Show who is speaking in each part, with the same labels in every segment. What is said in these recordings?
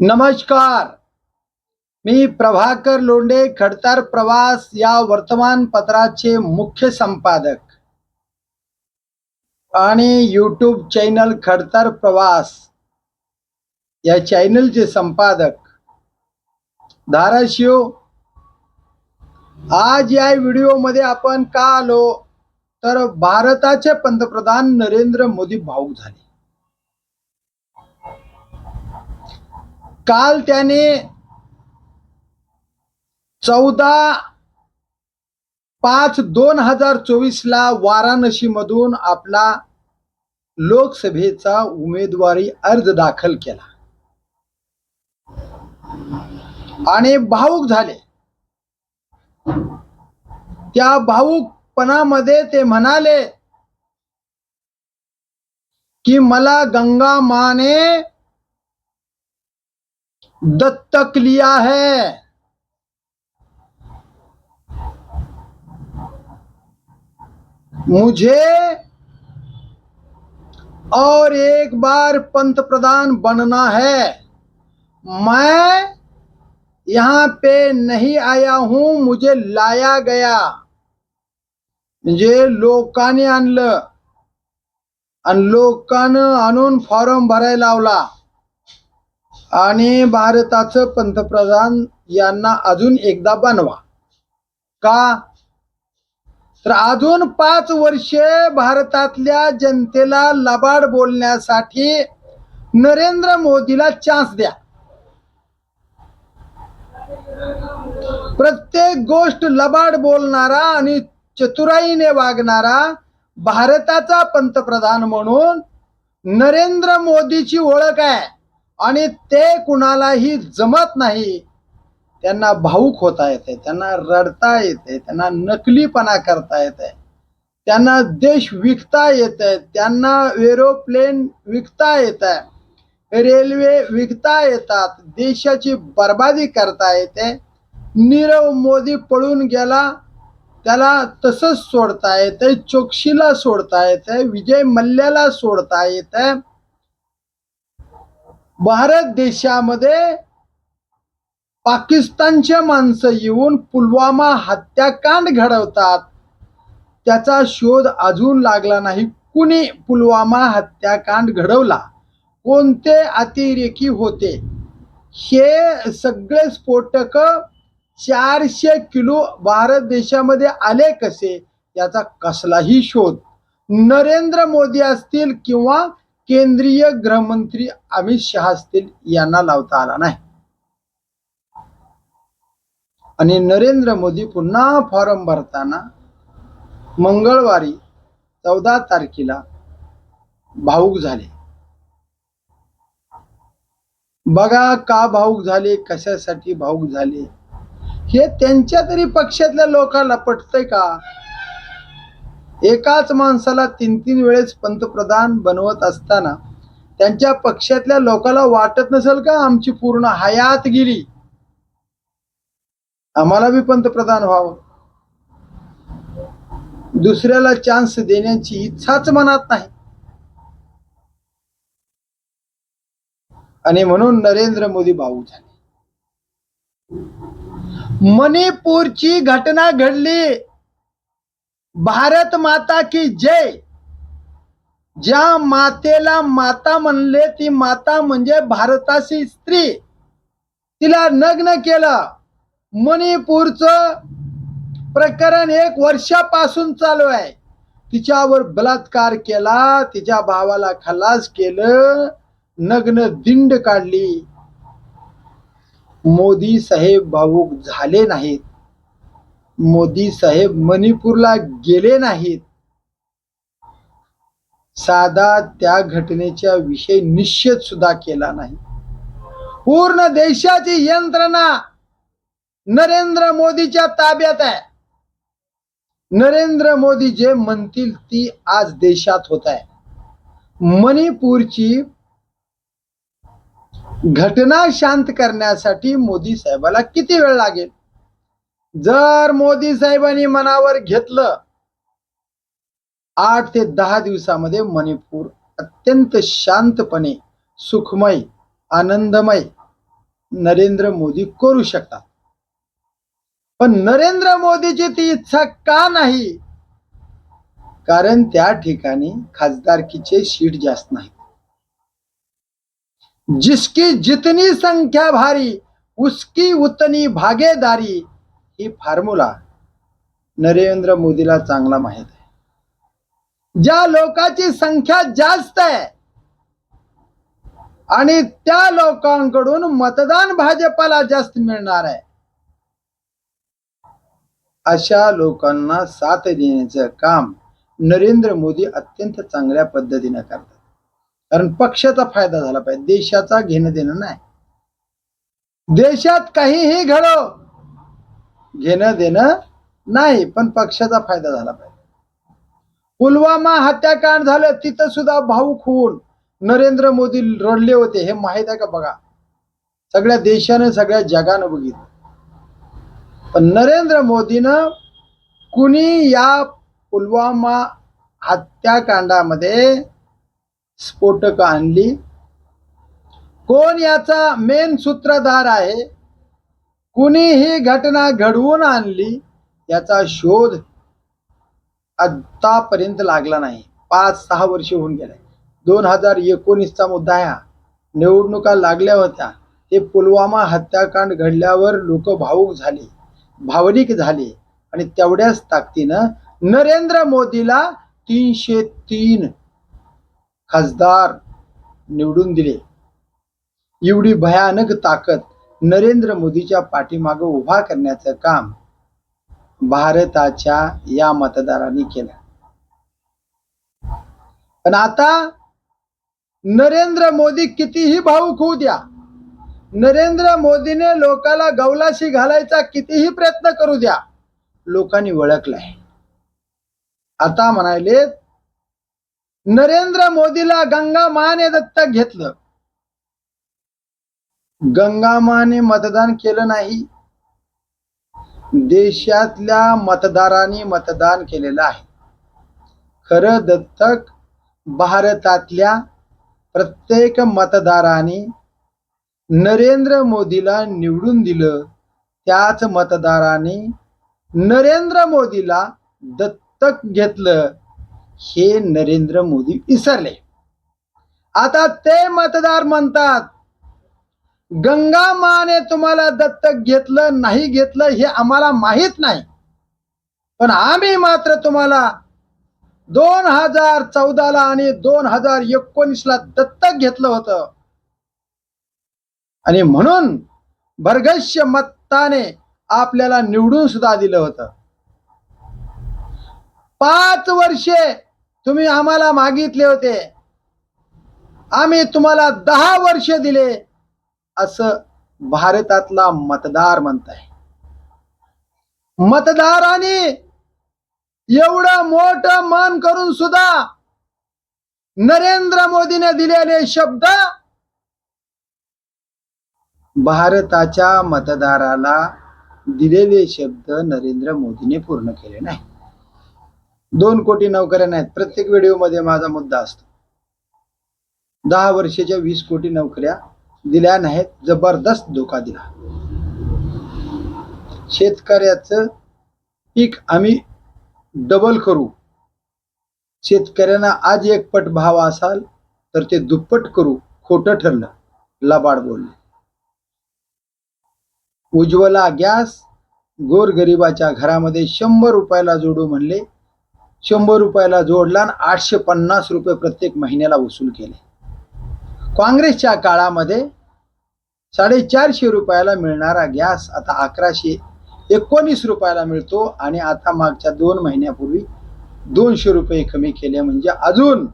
Speaker 1: नमस्कार. मी प्रभाकर लोंढे खडतार प्रवास या वर्तमानपत्राचे मुख्य संपादक. आणि यूट्यूब चॅनल खडतार प्रवास या चॅनलचे संपादक. धाराशिव आज या व्हिडिओमध्ये आपण का आलो? तर भारताचे पंतप्रधान नरेंद्र मोदी भाऊक झाले. काल त्याने चौदा पाच दोन हजार चोवीस ला वाराणसी मधून आपला लोकसभेचा उमेदवारी अर्ज दाखल केला. आणि भाऊक झाले. त्या भाऊकपणामध्ये ते म्हणाले की मला गंगा माने दत्तक लिया है। मुझे और एक बार पंत प्रधान बनना है। मैं यहाँ पे नहीं आया हूँ, मुझे लाया गया। म्हणजे लोकांनी आणि लोकांनं आणून फॉर्म भरायला लावला। आणि भारताचं पंतप्रधान यांना अजून एकदा बनवा. का? तर अजून पाच वर्षे भारतातल्या जनतेला लबाड बोलण्यासाठी नरेंद्र मोदीला चान्स द्या. प्रत्येक गोष्ट लबाड बोलणारा आणि चतुराईने वागणारा भारताचा पंतप्रधान म्हणून नरेंद्र मोदीची ओळख आहे. आणि ते कुणालाही जमत नाही त्यांना भाऊक होता येते त्यांना रडता येते त्यांना नकलीपणा करता येते त्यांना देश विकता येते त्यांना एरोप्लेन विकता येत आहे रेल्वे विकता येतात देशाची बर्बादी करता येते नीरव मोदी पळून गेला त्याला तसंच सोडता येते चोक्षीला सोडता येते विजय मल्ल्याला सोडता येते भारत देशामध्ये पाकिस्तानच्या माणसं येऊन पुलवामा हत्याकांड घडवतात. त्याचा शोध अजून लागला नाही. कुणी पुलवामा हत्याकांड घडवला? कोणते अतिरेकी होते? हे सगळे स्फोटक चारशे किलो भारत देशामध्ये आले कसे? याचा कसलाही शोध. नरेंद्र मोदी असतील किंवा केंद्रीय गृहमंत्री अमित शहा असतील यांना लावता आला नाही. आणि नरेंद्र मोदी पुन्हा फॉर्म भरताना मंगळवारी चौदा तारखेला भाऊक झाले. बघा का भाऊक झाले कशासाठी भाऊक झाले? हे त्यांच्या तरी पक्षातल्या लोकांना पटतंय का? एकाच माणसाला तीन तीन वेळेस पंतप्रधान बनवत असताना त्यांच्या पक्षातल्या लोकांना वाटत नसेल का आमची पूर्ण हयात गेली? आम्हाला बी पंतप्रधान व्हावं. दुसऱ्याला चान्स देण्याची इच्छाच मनात नाही. आणि म्हणून नरेंद्र मोदी भाऊ झाले. मणिपूरची घटना घडली. भारत माता की जय. ज्या मातेला माता म्हणले ती माता म्हणजे भारताची स्त्री. तिला नग्न केलं. मणिपूरचं प्रकरण एक वर्षापासून चालू आहे. तिच्यावर बलात्कार केला तिच्या भावाला खलास केलं नग्न दिंड काढली. मोदी साहेब भाऊक झाले नाहीत. मोदी साहेब मणिपूरला गेले नाहीत. साधा त्या घटनेच्या विषयी निश्चित सुद्धा केला नाही. पूर्ण देशाची यंत्रणा नरेंद्र मोदीच्या ताब्यात आहे. नरेंद्र मोदी जे म्हणतील ती आज देशात होत आहे. मणिपूरची घटना शांत करण्यासाठी मोदी साहेबाला किती वेळ लागेल? जर मोदी साहेबांनी मनावर घेतलं आठ ते दहा दिवसामध्ये मणिपूर अत्यंत शांतपणे सुखमय आनंदमय नरेंद्र मोदी करू शकतात. पण नरेंद्र मोदीची ती इच्छा का नाही? कारण त्या ठिकाणी खासदारकीचे सीट जास्त नाही जिसकी जितनी संख्या भारी उसकी उतनी भागेदारी ही फॉर्म्युला नरेंद्र मोदीला चांगला माहीत आहे. ज्या लोकांची संख्या जास्त आहे आणि त्या लोकांकडून मतदान भाजपाला जास्त मिळणार आहे अशा लोकांना साथ देण्याचं काम नरेंद्र मोदी अत्यंत चांगल्या पद्धतीने करतात. कारण पक्षाचा फायदा झाला पाहिजे देशाचा घेणं देणं नाही. देशात काहीही घडो घेणं देणं नाही पण पक्षाचा फायदा झाला पाहिजे. पुलवामा हत्याकांड झालं तिथं सुद्धा भाऊ होऊन नरेंद्र मोदी रडले होते हे माहीत आहे का बघा? सगळ्या देशाने सगळ्या जगानं बघितलं. पण नरेंद्र मोदीनं कुणी या पुलवामा हत्याकांडामध्ये स्फोटक आणली? कोण याचा मेन सूत्रधार आहे? कुणी ही घटना घडवून आणली याचा शोध आतापर्यंत लागला नाही. पाच सहा वर्ष होऊन गेले. दोन हजार एकोणीसचा मुद्दा ह्या हा. निवडणुका लागल्या होत्या. ते पुलवामा हत्याकांड घडल्यावर लोक भावूक झाले भावनिक झाले आणि तेवढ्याच ताकदीनं नरेंद्र मोदीला तीनशे तीन खासदार निवडून दिले. एवढी भयानक ताकद नरेंद्र मोदीच्या पाठीमागं उभा करण्याचं काम भारताच्या या मतदारांनी केलं. पण आता नरेंद्र मोदी कितीही भाऊक होऊ द्या नरेंद्र मोदीने लोकाला गवलाशी घालायचा कितीही प्रयत्न करू द्या लोकांनी ओळखलाय आता म्हणाले नरेंद्र मोदीला गंगा माने दत्तक घेतलं. गंगामाने मतदान केलं नाही. देशातल्या मतदारांनी मतदान केलेलं आहे. खरं दत्तक भारतातल्या प्रत्येक मतदाराने नरेंद्र मोदीला निवडून दिलं त्याच मतदाराने नरेंद्र मोदीला दत्तक घेतलं हे नरेंद्र मोदी विसरले आता ते मतदार म्हणतात गंगा माने तुम्हाला दत्तक घेतलं नाही घेतलं हे आम्हाला माहीत नाही. पण आम्ही मात्र तुम्हाला दोन हजार चौदाला आणि दोन हजार एकोणीसला दत्तक घेतलं होतं. आणि म्हणून भरघश्य मत्ताने आपल्याला निवडून सुद्धा दिलं होतं. पाच वर्षे तुम्ही आम्हाला मागितले होते. आम्ही तुम्हाला दहा वर्ष दिले. असं भारतातला मतदार म्हणताय. मतदाराने एवढं मोठं मन करून सुद्धा नरेंद्र मोदीने दिलेले शब्द भारताच्या मतदाराला दिलेले शब्द नरेंद्र मोदीने पूर्ण केले नाही. दोन कोटी नोकऱ्या नाहीत. प्रत्येक व्हिडिओमध्ये माझा मुद्दा असतो. दहा वर्षाच्या वीस कोटी नोकऱ्या दिल्या नाहीत जबरदस्त धोका दिला. शेतकऱ्याचं पीक आम्ही डबल करू. शेतकऱ्यांना आज एक पट भाव असाल तर ते दुप्पट करू खोटं ठरलं लबाड बोलले उज्ज्वला गॅस गोरगरिबाच्या घरामध्ये शंभर रुपयाला जोडू म्हणले. शंभर रुपयाला जोडला आणि आठशे पन्नास रुपये प्रत्येक महिन्याला वसूल केले. काँग्रेसच्या काळामध्ये साडेचारशे रुपयाला मिळणारा गॅस आता अकराशे एकोणीस रुपयाला मिळतो आणि आता मागच्या दोन महिन्यापूर्वी दोनशे रुपये कमी केले म्हणजे अजून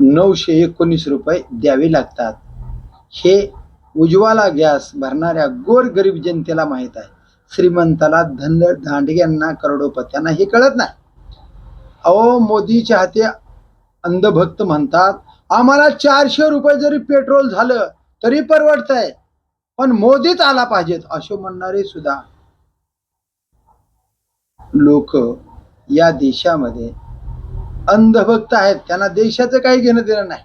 Speaker 1: नऊशे एकोणीस रुपये द्यावे लागतात. हे उज्वाला गॅस भरणाऱ्या गोरगरीब जनतेला माहीत आहे. श्रीमंताला धन दांडग्यांना करोडोपत्यांना हे कळत नाही. अहो मोदीच्या हाते अंधभक्त म्हणतात आम्हाला चारशे रुपये जरी पेट्रोल झालं तरी परवडतंय. पण मोदीच आला पाहिजेत असे म्हणणारे सुद्धा लोक या देशामध्ये अंधभक्त आहेत. त्यांना देशाचं काही घेणं देणं नाही.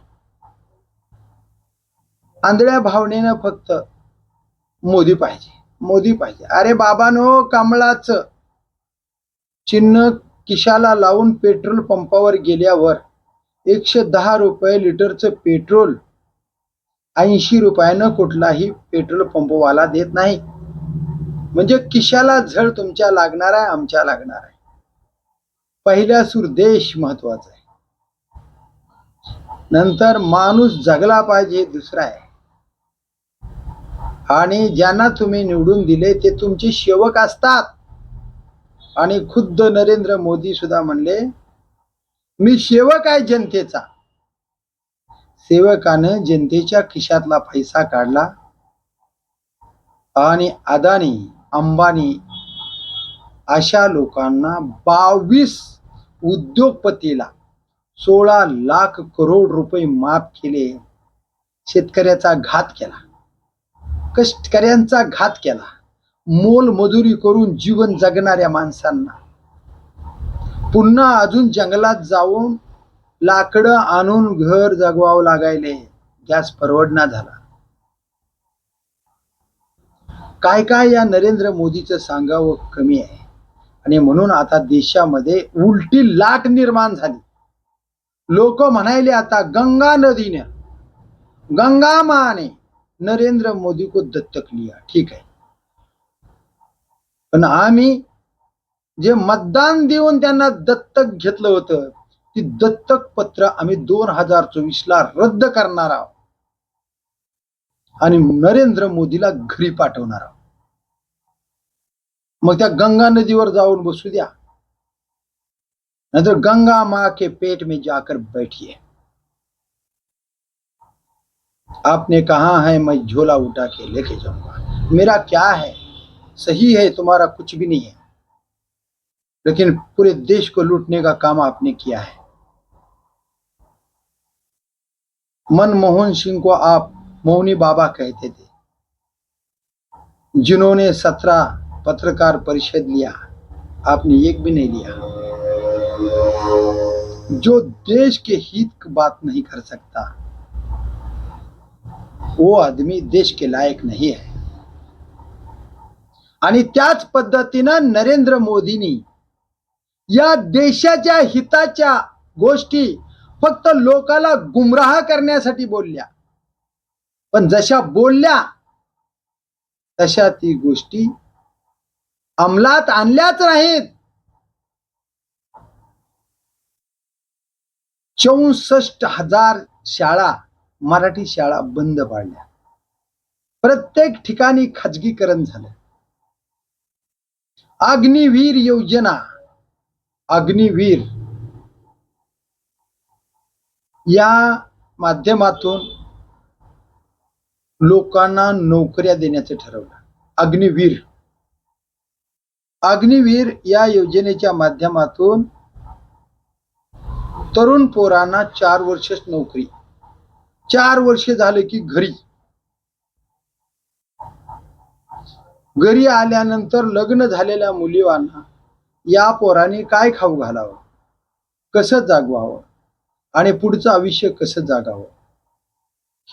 Speaker 1: आंधळ्या भावनेनं फक्त मोदी पाहिजे मोदी पाहिजे. अरे बाबानो कमळाचं चिन्ह किशाला लावून पेट्रोल पंपावर गेल्यावर एकशे दहा रुपये लिटरचं पेट्रोल ऐंशी रुपयानं कुठलाही पेट्रोल पंपवाला देत नाही. म्हणजे किशाला झळ तुमच्या लागणार आहे आमच्या लागणार आहे. पहिल्या सूर देश महत्त्वाचा आहे. नंतर माणूस जगला पाहिजे हे दुसरं आहे. आणि ज्यांना तुम्ही निवडून दिले ते तुमचे सेवक असतात. आणि खुद्द नरेंद्र मोदी सुद्धा म्हणले मी सेवक आहे जनतेचा. सेवकानं जनतेच्या खिशातला पैसा काढला. आणि अदानी अंबानी अशा लोकांना बावीस उद्योगपतीला सोळा लाख करोड रुपये माफ केले. शेतकऱ्याचा घात केला. कष्टकऱ्यांचा घात केला. मोल मजुरी करून जीवन जगणाऱ्या माणसांना पुन्हा अजून जंगलात जाऊन लाकडं आणून घर जगवावं लागायले. गॅस परवडना झाला. काय काय या नरेंद्र मोदीचं सांगावं कमी आहे. आणि म्हणून आता देशामध्ये उलटी लाट निर्माण झाली. लोक म्हणायले आता गंगा नदीने. गंगा माने नरेंद्र मोदी को दत्तक लिया. ठीक आहे. पण आम्ही जे मतदान देऊन त्यांना दत्तक घेतलं होतं ती दत्तक पत्र आम्ही दोन हजार चोवीस ला रद्द करणार आहोत. आणि नरेंद्र मोदीला घरी पाठवणार आहोत. मग त्या गंगा नदीवर जाऊन बसू द्या. नाहीतर गंगा माँ के पेट में जाकर बैठिए. आपने कहा है मैं झोला उठा के लेके जाऊंगा. मेरा क्या है? सही है तुम्हारा कुछ भी नहीं है. लेकिन पूरे देश को लूटने का काम आपने किया है। मनमोहन सिंह को आप मोहनी बाबा कहते थे, जिन्होंने सत्रह पत्रकार परिषद लिया, आपने एक भी नहीं लिया। जो देश के हित की बात नहीं कर सकता, वो आदमी देश के लायक नहीं है। आणि त्याच पद्धतीनं नरेंद्र या देशाच्या हिताच्या गोष्टी फक्त लोकाला गुमराह करण्यासाठी बोलल्या. पण जशा बोलल्या तशा ती गोष्टी अंमलात आणल्याच नाहीत. चौसष्ट हजार शाळा मराठी शाळा बंद पाडल्या. प्रत्येक ठिकाणी खाजगीकरण झालं. अग्निवीर योजना अग्निवीर. या माध्यमातून लोकांना नोकऱ्या देण्याचं ठरवलं. अग्निवीर. अग्निवीर या योजनेच्या माध्यमातून तरुण पोरांना चार वर्ष नोकरी. चार वर्ष झाले की घरी. घरी आल्यानंतर लग्न झालेल्या मुलीवांना या पोराने काय खाऊ घालावं? कसं जागवावं? आणि पुढचं आयुष्य कसं जागावं?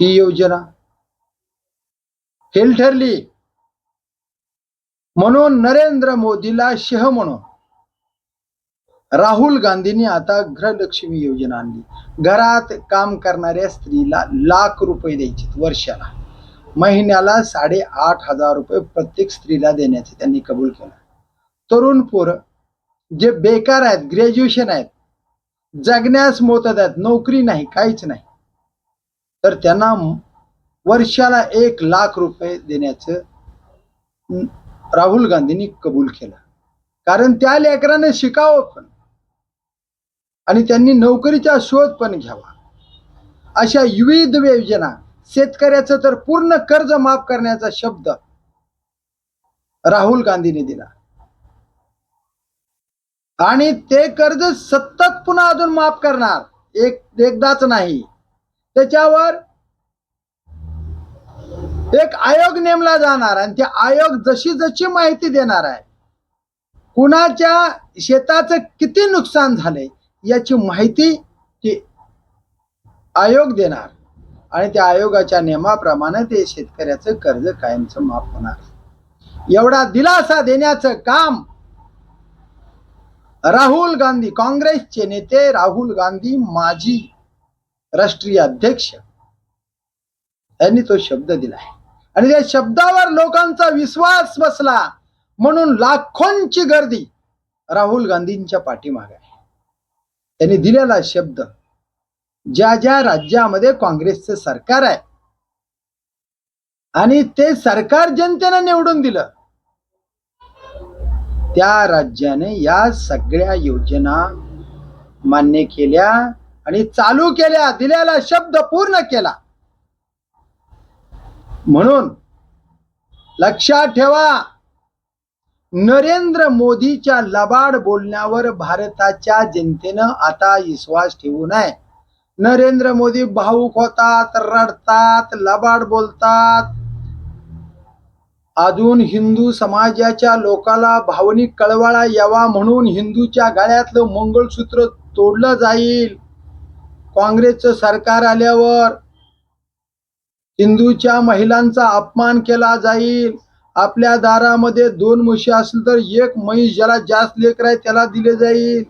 Speaker 1: ही योजना. फेल ठरली. म्हणून नरेंद्र मोदीला शह म्हणून राहुल गांधींनी आता गृहलक्ष्मी योजना आणली. घरात काम करणाऱ्या स्त्रीला लाख रुपये द्यायचे वर्षाला. महिन्याला साडे आठ हजार रुपये प्रत्येक स्त्रीला देण्याचे त्यांनी कबूल केलं. तरुण पोरं जे बेकार आहेत ग्रॅज्युएशन आहेत जगण्यास मोतत आहेत नोकरी नाही काहीच नाही. तर त्यांना वर्षाला एक लाख रुपये देण्याचं राहुल गांधींनी कबूल केलं. कारण त्या लेकरांना शिकावं पण. आणि त्यांनी नोकरीचा शोध पण घ्यावा. अशा विविध योजना शेतकऱ्याचं तर पूर्ण कर्ज माफ करण्याचा शब्द राहुल गांधीने दिला. आणि ते कर्ज सतत पुन्हा अजून माफ करणार. एक एकदाच नाही. त्याच्यावर एक आयोग नेमला जाणार आणि ते आयोग जशी जशी माहिती देणार आहे कुणाच्या शेताचं किती नुकसान झाले याची माहिती ते आयोग देणार. आणि त्या आयोगाच्या नियमाप्रमाणे ते शेतकऱ्याचं कर्ज कायमचं माफ होणार. एवढा दिलासा देण्याचं काम राहुल गांधी काँग्रेसचे नेते राहुल गांधी माजी राष्ट्रीय अध्यक्ष. यांनी तो शब्द दिलाय आणि त्या शब्दावर लोकांचा विश्वास बसला. म्हणून लाखोंची गर्दी राहुल गांधींच्या पाठीमागे आहे. त्यांनी दिलेला शब्द ज्या ज्या राज्यामध्ये काँग्रेसचं सरकार आहे. आणि ते सरकार जनतेनं निवडून दिलं. त्या राज्याने या सगळ्या योजना मान्य केल्या आणि चालू केल्या दिलेला शब्द पूर्ण केला. म्हणून लक्षात ठेवा नरेंद्र मोदीच्या लबाड बोलण्यावर भारताच्या जनतेनं आता विश्वास ठेवू नये. नरेंद्र मोदी भाऊक होतात रडतात लबाड बोलतात. अजून हिंदू समाजाच्या लोकाला भावनिक कळवाळा यावा म्हणून हिंदूच्या गळ्यातलं मंगळसूत्र तोडलं जाईल. काँग्रेसचं सरकार आल्यावर हिंदूच्या महिलांचा अपमान केला जाईल. आपल्या दारामध्ये दोन म्हशी असतील तर एक म्हैस ज्याला जास्त लेकर आहे त्याला दिले जाईल.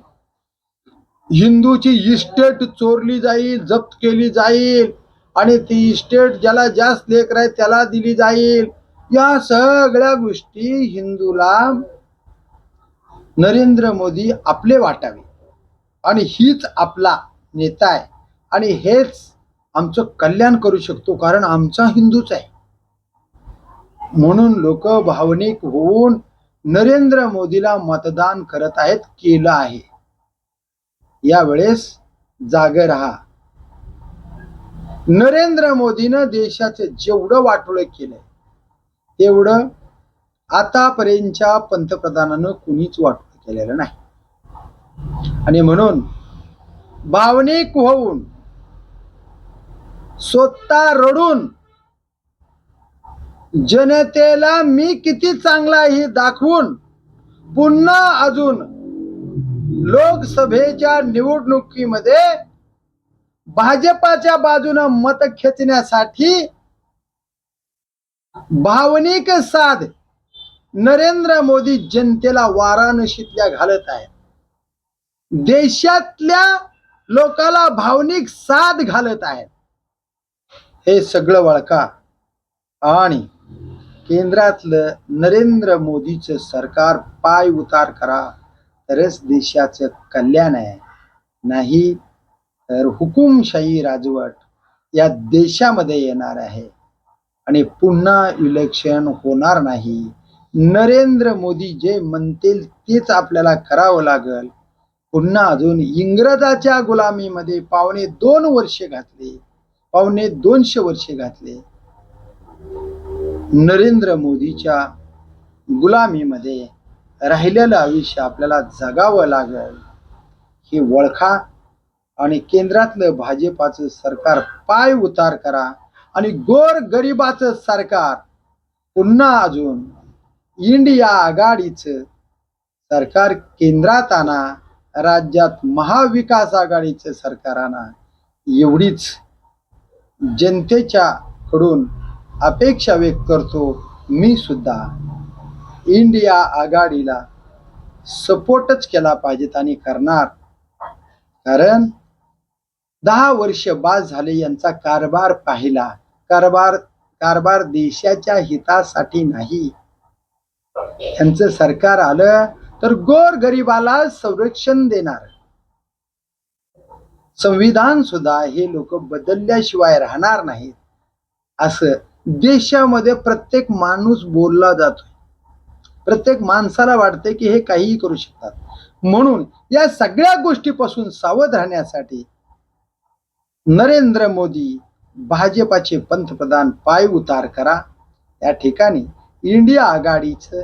Speaker 1: हिंदूची इस्टेट चोरली जाईल जप्त केली जाईल. आणि ती इस्टेट ज्याला जास्त लेकर आहे त्याला दिली जाईल. या सगळ्या गोष्टी हिंदूला नरेंद्र मोदी आपले वाटावे. आणि हीच आपला नेता आहे. आणि हेच आमचं कल्याण करू शकतो कारण आमचा हिंदूच आहे. म्हणून लोक भावनिक होऊन नरेंद्र मोदीला मतदान करत आहेत केलं आहे. यावेळेस जागे राहा. नरेंद्र मोदीनं देशाचं जेवढं वाटोळं केलंय तेवढं आतापर्यंतच्या पंतप्रधानानं कुणीच वाटप केलेलं नाही. आणि म्हणून भावनिक होऊन स्वतः रडून जनतेला मी किती चांगला ही हे दाखवून पुन्हा अजून लोकसभेच्या निवडणुकीमध्ये भाजपाच्या बाजूनं मत खेचण्यासाठी भावनिक साध नरेंद्र मोदी जनतेला वाराणसीतल्या घालत आहेत. देशातल्या लोकाला भावनिक साध घालत आहेत. हे सगळं वळका आणि केंद्रातलं नरेंद्र मोदीचं सरकार पाय उतार करा तरच देशाचं कल्याण आहे. नाही तर हुकुमशाही राजवट या देशामध्ये येणार आहे. आणि पुन्हा इलेक्शन होणार नाही. नरेंद्र मोदी जे म्हणतील तेच आपल्याला करावं लागल. पुन्हा अजून इंग्रजाच्या गुलामीमध्ये पावणे दोन वर्षे घातले. पावणे दोनशे वर्षे घातले. नरेंद्र मोदीच्या गुलामीमध्ये राहिलेलं आयुष्य आपल्याला जगावं लागल. ही ओळखा आणि केंद्रातलं भाजपाचं सरकार पाय उतार करा. आणि गोर गरिबाचं सरकार. पुन्हा अजून इंडिया आघाडीचं सरकार केंद्रात आणा राज्यात महाविकास आघाडीचं सरकार आणा. एवढीच जनतेच्या कडून अपेक्षा व्यक्त करतो मी सुद्धा. इंडिया आघाडीला सपोर्टच केला पाहिजेत आणि करणार. कारण दहा वर्ष बाद झाले यांचा कारभार पाहिला. कारभार कारभार देशाच्या हितासाठी नाही. यांचं सरकार आलं तर गोर गरिबाला संरक्षण देणार. संविधान सुद्धा हे लोक बदलल्याशिवाय राहणार नाहीत. असं देशामध्ये प्रत्येक माणूस बोलला जातो प्रत्येक माणसाला वाटते की हे काहीही करू शकतात. म्हणून या सगळ्या गोष्टीपासून सावध राहण्यासाठी नरेंद्र मोदी भाजपाचे पंतप्रधान पाय उतार करा. या ठिकाणी इंडिया आघाडीचं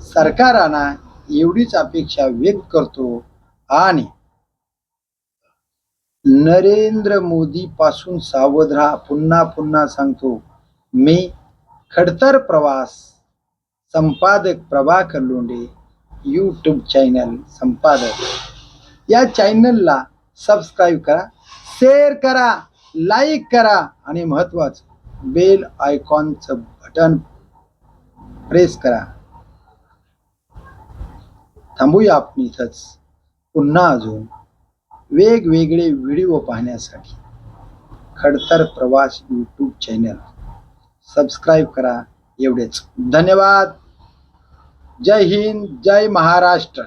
Speaker 1: सरकारांना एवढीच अपेक्षा व्यक्त करतो आणि नरेंद्र मोदी पासून सावध राहा. पुन्हा पुन्हा सांगतो मी खडतर प्रवास संपादक प्रभाकर लोंढे यूट्यूब चॅनल संपादक. या चॅनलला सबस्क्राईब करा. शेअर करा लाईक करा आणि महत्वाचं बेल आयकॉनचं बटन प्रेस करा. थांबूया आपण इथंच. पुन्हा अजून वेगवेगळे व्हिडिओ पाहण्यासाठी खडतर प्रवास यूट्यूब चॅनल सबस्क्राईब करा. एवढेच. धन्यवाद. जय हिंद जय महाराष्ट्र.